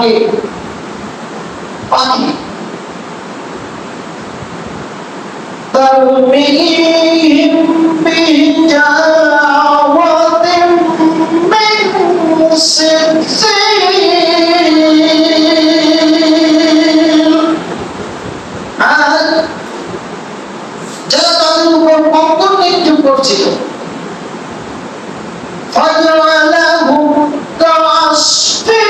ঝাঁকে ঝাঁকে পাখি ترميهم بحجارة من سجيل আর যারা তাদের উপর কঙ্কন নিক্ষেপ করছিল فجعلهم كعصف مأكول আর অতঃপর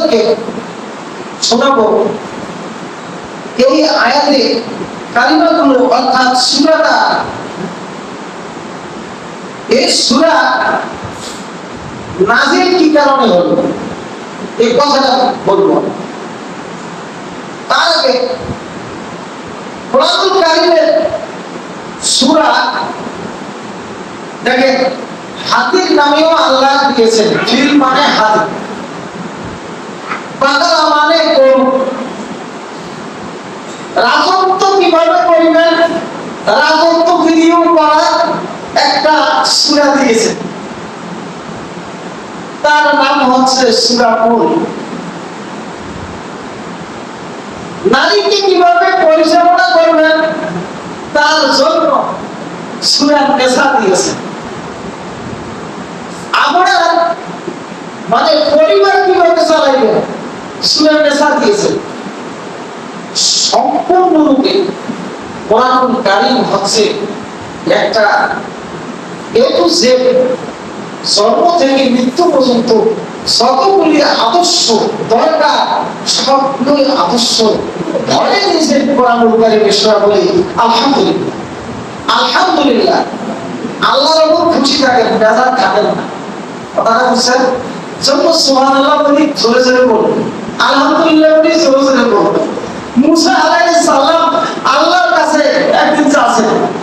আপনাদেরকে শোনাবো। এই আয়াতে কালিমাগুলো অর্থাৎ সূরাটা, এই সূরা নাজিল কি কারণে হলো? এই কথাটা বলব। তার আগে কোরআনুল কারিমের সূরা, দেখেন, হাতির নামেও আল্লাহ দিয়েছেন। ফিল মানে হাতি। বাগালা মানে গরু রাজত্ব কীভাবে করবেন? রাজত্ব ভিডিও করার একটা সূরা দিয়েছেন। তার নাম হচ্ছে সূরাপুর নারীকে কীভাবে পরিচালনা করবেন? তার জন্য সূরা নেশা দিয়েছেন। আমরা মানে পরিবার কীভাবে চালাইবেন? সূরা দিয়েছেন সম্পূর্ণরূপে কোরআনুল কারীম হচ্ছে একটা এ টু জেড থেকে মৃত্যু পর্যন্ত যতগুলি আদর্শ, দরকার সবগুলি আদর্শ। ধরে বলি আলহামদুলিল্লাহ। আলহামদুলিল্লাহ, আল্লাহর উপর খুশি থাকেন, বেজার থাকেন না। কথাটা বুঝছেন জন্য সুবহানাল্লাহ বলি জোরে জোরে বলবেন আলহামদুলিল্লাহ বলি জোরে জোরে বলবেন মুসা আলাইহিস সালাম আল্লাহর কাছে একদিন চাচ্ছেন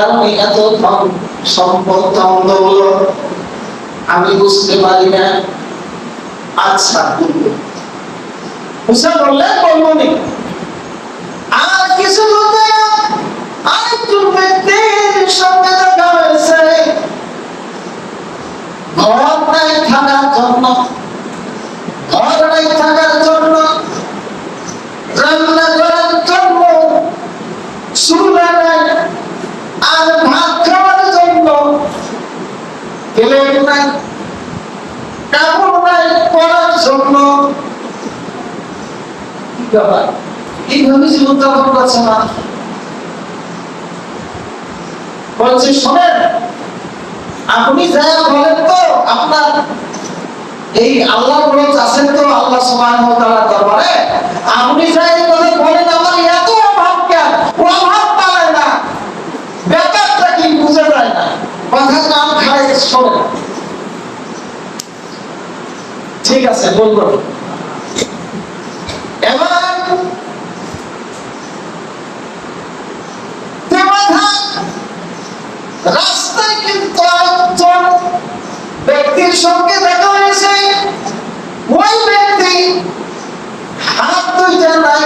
কারণে এত ধন সম্পদ ধন দৌলত আমি বুঝতে পারি না। আচ্ছা মুসা বললেন বলব নি। আর কিছু বলতে আরেকজন ব্যক্তির সঙ্গে দেখা হয়েছে ঘর নাই থাকার জন্য ঘর নাই থাকার জন্য রান্না করার জন্য চুলা নাই আর ভাত খাওয়ার জন্য প্লেট নাই কাপড় পরার জন্য এইভাবে জীবনযাপন করছে না শোনেন, আপনি যা বলেন তো, আপনার এই আল্লাহ আছেন তো, আল্লাহ সমান দরবারে আপনি যা এই কথা বলেন আমার এত অভাব কেন অভাব পারে না ব্যাপারটা কি বুঝে যায় না কথা কাম আছে এবার রাস্তায় কিন্তু একজন ব্যক্তির সঙ্গে দেখা হয়েছে। ওই ব্যক্তি হাত দুইটা নাই,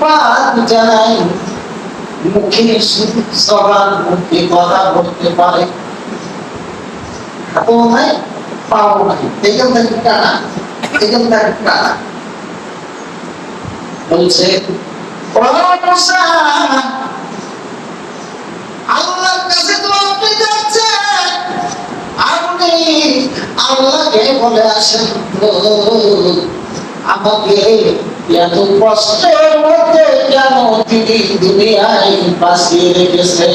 পা দুইটা নাই। মুখে জবান মুখে কথা বলতে পারে। হাতও নাই, পাও নাই। এখান থেকে টানা এখান থেকে টানা বলছে "ও মুসা, আল্লাহর কাছে কেন তিনি দুনিয়ায় বাঁচিয়ে রেখেছে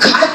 খাদ্য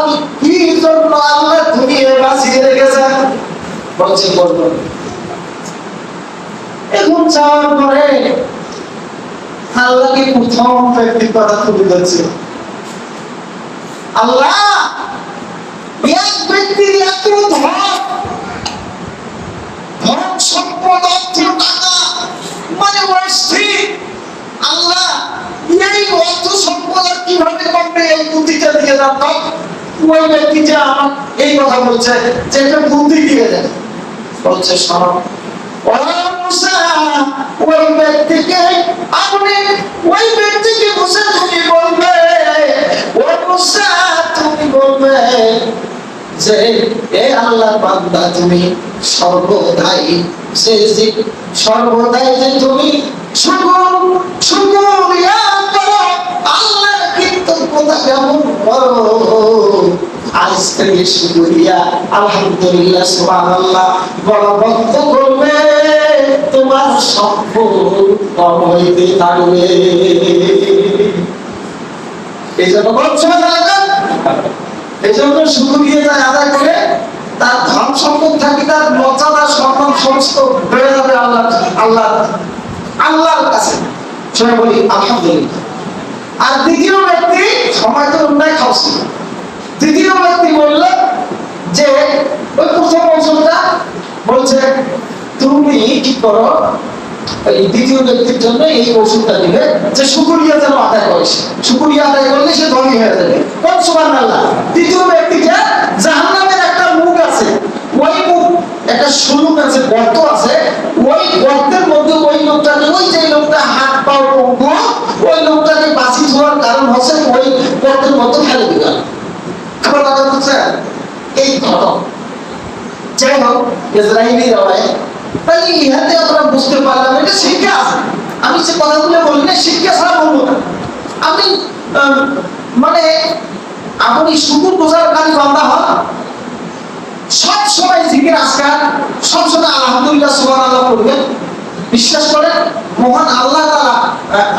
জন্য আল্লাহ দুনিয়ায় বাঁচিয়ে রেখেছেন। বলছে বলব এখন যাওয়ার পরে আল্লাহকে প্রথম ব্যক্তির কথা তুলে ধরছে। আল্লাহ, এক ব্যক্তির এত ধন সম্পদ, অর্থ, টাকা মানে অস্থির আল্লাহ এই অর্থ সম্পদ আর কীভাবে করবে এই বুদ্ধিটা দিয়ে দাও। ওই ব্যক্তি যে আমার এই কথা বলছে যে বুদ্ধি দিয়ে দেন বলছে, শোনো ওই ব্যক্তিকে আপনি ওই ব্যক্তিকে তুমি বলবে তুমি বলবে যে এ আল্লাহ বান্দা, তুমি সর্বদাই সে যে, সর্বদাই যে তুমি শুকুর শুকুরিয়া করো আল্লাহ কৃতজ্ঞতা কেমন আজ থেকে শুকুরিয়া আলহামদুলিল্লাহ বড় করবে তোমার থাকবে। এই জন্য বলছো এই জন্য শুধু গিয়ে যায় আদায় করে, তার ধন সম্পদ থাকি তার মর্যাদা সম্মান সমস্ত বেড়ে যাবে আল্লাহ আল্লাহ, আল্লাহর কাছে। বলি, আলহামদুলিল্লাহ। আর দ্বিতীয় ব্যক্তি সময় তো অন্যায় খাওয়াছিল দ্বিতীয় ব্যক্তি বলল যে ওই প্রথম বলছে, তুমি কি করো? এই দ্বিতীয় ব্যক্তির জন্য এই ওষুধটা দিবে যে শুকুরিয়া যেন আদায় করে সে। শুকুরিয়া আদায় করলে সে ধনী হয়ে যাবে। কোন সুবান আল্লাহ দ্বিতীয় ব্যক্তিটা একটা মুখ আছে ওই মুখ একটা সুলুক আছে, গর্ত আছে। ওই গর্তের মধ্যে ওই লোকটাকে, ওই যে লোকটা হাত, পাও ওই লোকটাকে বাঁচি ধোয়ার কারণ হচ্ছে ওই গর্তের মধ্যে ফেলে দিলাম খবর কথা বলছে এই ঘটনা যাই হোক, ইসরায়েলি রবায় তাহলে ইহাতে আমরা বুঝতে পারলাম, এটা শিক্ষা আছে। আমি যে কথাগুলো বলি না শিক্ষা ছাড়া বলব না। আপনি মানে আপনি শুকুর বোঝার কাজে বান্দা হন। সব সময় জিকির আজকার সব সময় আলহামদুলিল্লাহ সুবহান আল্লাহ করবেন। বিশ্বাস করেন মহান আল্লাহ আহ,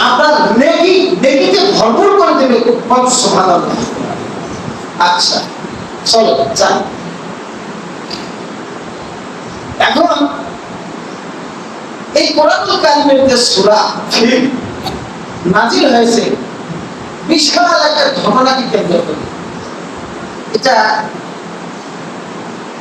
আপনার নেকি নেকিতে ভরপুর করে দেবে সুবহান আচ্ছা চলো যান এখন এই কোরআনুল কারিমের যে সূরা নাজিল হয়েছে বিশাল একটা ঘটনাকে কেন্দ্র করে? এটা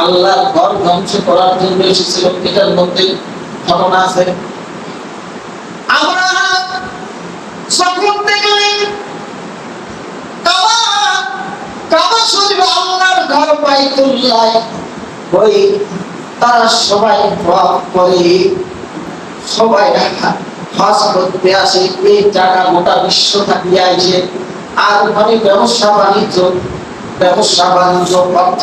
আল্লাহর ঘর ধ্বংস করার জন্য এসেছিল। এটার মধ্যে ঘটনা আছে। আমরা যখন দেখলেন কাবা আল্লাহর ঘর ওই তারা সবাই দোয়া করে, সবাই করতে আসে। এই টাকা গোটা বিশ্ব থাকিয়ে আইছে আর ওখানে ব্যবসা বাণিজ্য ব্যবসা বাণিজ্য অর্থ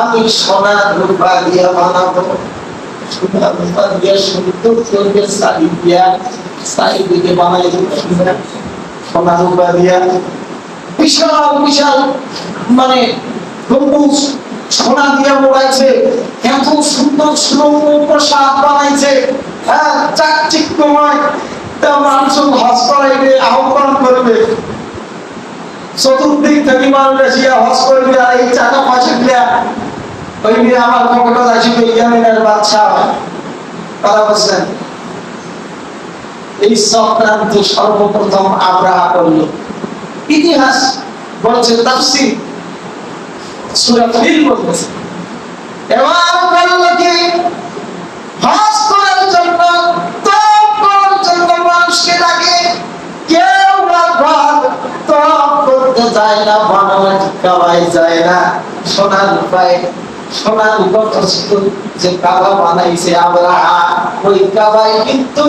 আমি সোনা রূপা দিয়ে বানাবো। সোনা রূপা দিয়ে সুন্দর করবে শাড়ি দিয়া শাড়ি দিকে বানাই সোনা রূপা দিয়া বিশাল বিশাল মানে গম্বুজ সোনা দিয়ে মোড়াইছে। এত সুন্দর প্রসাদ বানাইছে। হ্যাঁ চাকচিক্যময়। তা মানুষ হজ করাইবে, আহ্বান করবে। চতুর্দিক থেকে মানুষ এসিয়া হজ করবে আর এই দিয়া ওই নিয়ে আমার পকেটে আসবে ইয়ামিনের বাচ্চা কথা বলছেন? এই চক্রান্ত সর্বপ্রথম আব্রাহা করল। ইতিহাস বলছে, তাফসির, সূরা ফিল বলতেছে এবার বলল কি করার জন্য তপ করার জন্য মানুষকে ডাকে। কেউ ঘর তপ করতে যায় না বানামাটি কাবাই যায় না। সোনার উপায় যে কাবা বানাইছে ওই কাবায় কিন্তু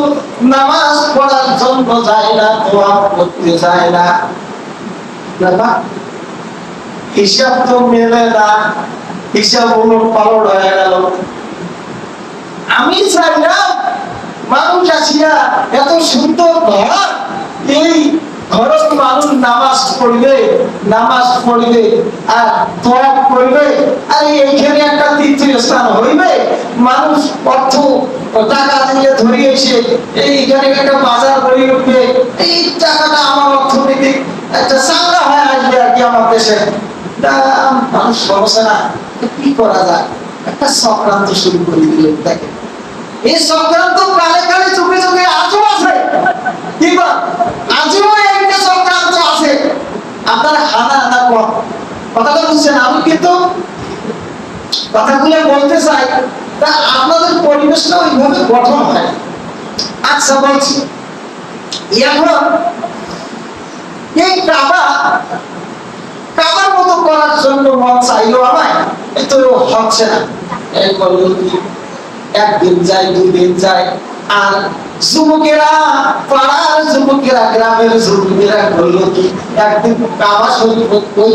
নামাজ পড়ার জন্য যায় না, দোয়া করতে যায় না। হিসাব তো মেলে না, হিসাব হলো পালন হয়ে গেল। আমি চাইলাম মানুষ আসিয়া এত সুন্দর ঘর, এই ঘরের মানুষ নামাজ পড়বে নামাজ পড়বে আর দোয়া করবে, আর এইখানে একটা তীর্থস্থান হইবে। মানুষ অর্থ টাকা দিয়ে ধরে এসে এইখানে একটা বাজার গড়ে উঠবে। এই টাকাটা আমার অর্থনৈতিক একটা চাঙ্গা হয়ে আসবে আর কি আমার দেশে। মানুষ সমস্যা না কি করা যায়? একটা চক্রান্ত শুরু করে দিলেন দেখে এই চক্রান্ত কালে কালে চোখে চোখে আজও আছে। কি বল আজও একটা চক্রান্ত আছে। আপনার হানা হানা কম। কথাটা বুঝছেন? আমি কিন্তু কথাগুলো বলতে চাই, তা আপনাদের পরিবেশটা ওইভাবে গঠন হয় আচ্ছা বলছি। এখন এই কাবা, কাবার মতো করার জন্য মন চাইলো আমায় তো হচ্ছে না। এই করল কি একদিন যায় দুই দিন আর যুবকেরা, পাড়ার যুবকেরা, গ্রামের যুবকেরা কি, একদিন কাবা শরীফ ওই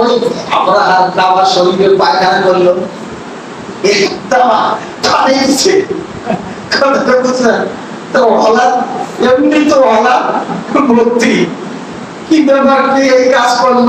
ওই আমরা কাবা শরীফের পায়খানা করল। এমনি তো কি ব্যাপার, কি এই কাজ করল?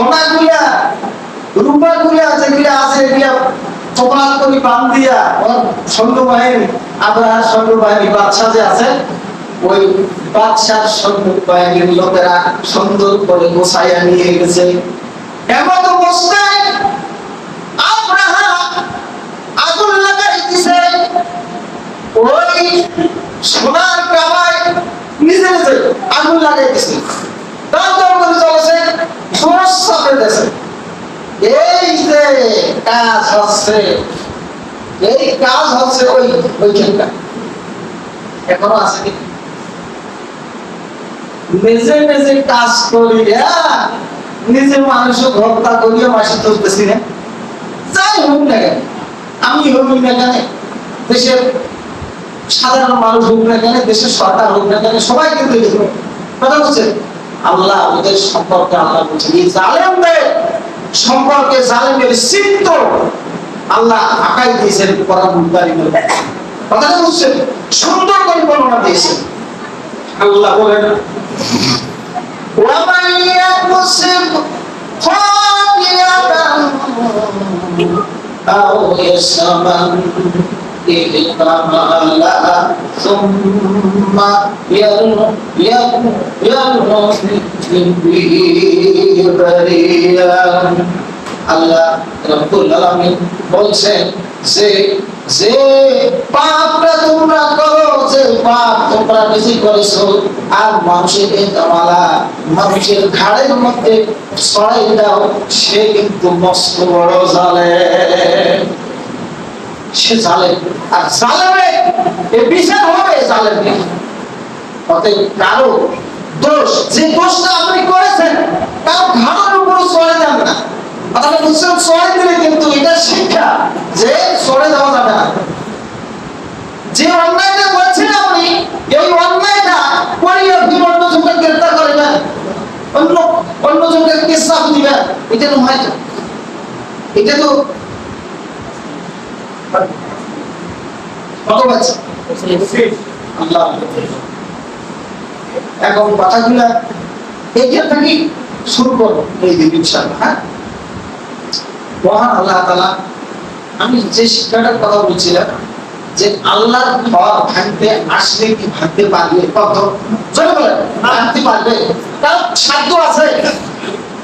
সোনা গুলা রূপা গুলা যেগুলা আছে, এগুলা চোপড়াত করে বান দিয়া, ওর সৈন্য বাহিনী আবার সৈন্য বাহিনী বাদশাহ যে আছে, ওই বাদশার সৈন্য বাহিনীর লোকেরা সুন্দর করে গোসাইয়া নিয়ে গেছে। এমন অবস্থায় আব্রাহা আগুন ওই সোনার কাবায় নিজে নিজে আগুন লাগাই দিছে। করে এই কাজ হচ্ছে, এই কাজ হচ্ছে এখনও আছে নিজে নিজে কাজ করিয়া নিজে মানুষ হত্যা করিয়া মাসি তুলতেছি না। যাই হোক না কেন, আমি হোক না কেন, দেশের সাধারণ মানুষ হোক না কেন, দেশের সরকার হোক না কেন সবাই কিন্তু কথা বলছে। আল্লাহ ওদের সম্পর্কে আল্লাহ বলছেন এই জালেমদের সম্পর্কে জালেমের চিত্ত আল্লাহ আঁকাই দিয়েছেন পরামুদারি কথাটা বুঝছেন সুন্দর করে বর্ণনা দিয়েছেন আল্লাহ বলেন ومن يكسب خطيئة أو إثما احتملها ثم يرمي به بريئا আল্লাহ রব্বুল আলামিন বলছেন যে যে পাপটা তোমরা করো যে পাপ তোমরা বেশি করেছো আর মানুষের এই তামালা মানুষের ঘাড়ের মধ্যে ছড়াই দাও সে কিন্তু মস্ত বড় জালে সে জালে আর জালেমে এ বিচার হবে জালেমে। অতএব কারও দোষ, যে দোষটা আপনি করেছেন, তার ঘাড়ের উপরে ছড়ে দেন না। আপনারা বুঝছেন ছড়ে দিলে কিন্তু এটা শিক্ষা যে ছড়ে দেওয়া যাবে না। যে অন্যায়টা করছেন আপনি, এই অন্যায়টা করিয়ে আপনি অন্য জনকে গ্রেফতার করবেন অন্য অন্য জনকে কেসাফ দিবেন। এটা তো হয় না এটা তো কত বাচ্চা? আল্লাহ এখন কথাগুলা এইখান থেকে শুরু করব এই দিন হ্যাঁ? মহান আল্লাহ তাআলা আমি যে শিক্ষাটার কথা বলছিলাম যে আল্লাহর ঘর ভাঙতে আসলে কি ভাঙতে পারবে? কত? ভাঙতে পারবে? তার সাধ্য আছে।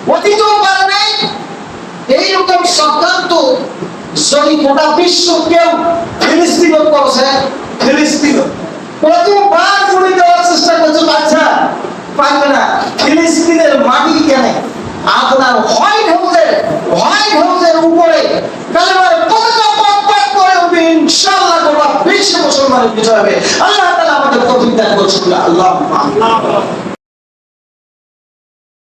অতীতেও পারে নাই। এইরকম সক্রান্ত যদি গোটা বিশ্ব কেউ ফিলিস্তিন করছে ফিলিস্তিন কতবার মুড়ি দেওয়ার চেষ্টা করছে বাচ্চা? পারবে না। ফিলিস্তিনের মাটি কেন? আপনার হোয়াইট হাউসের হোয়াইট হাউসের উপরে কালেমার পতাকা করে উঠবে। ইনশাআল্লাহ গোটা বিশ্ব মুসলমানের বিজয় হবে। আল্লাহ তাআলা আমাদের তৌফিক দান করছেন আল্লাহ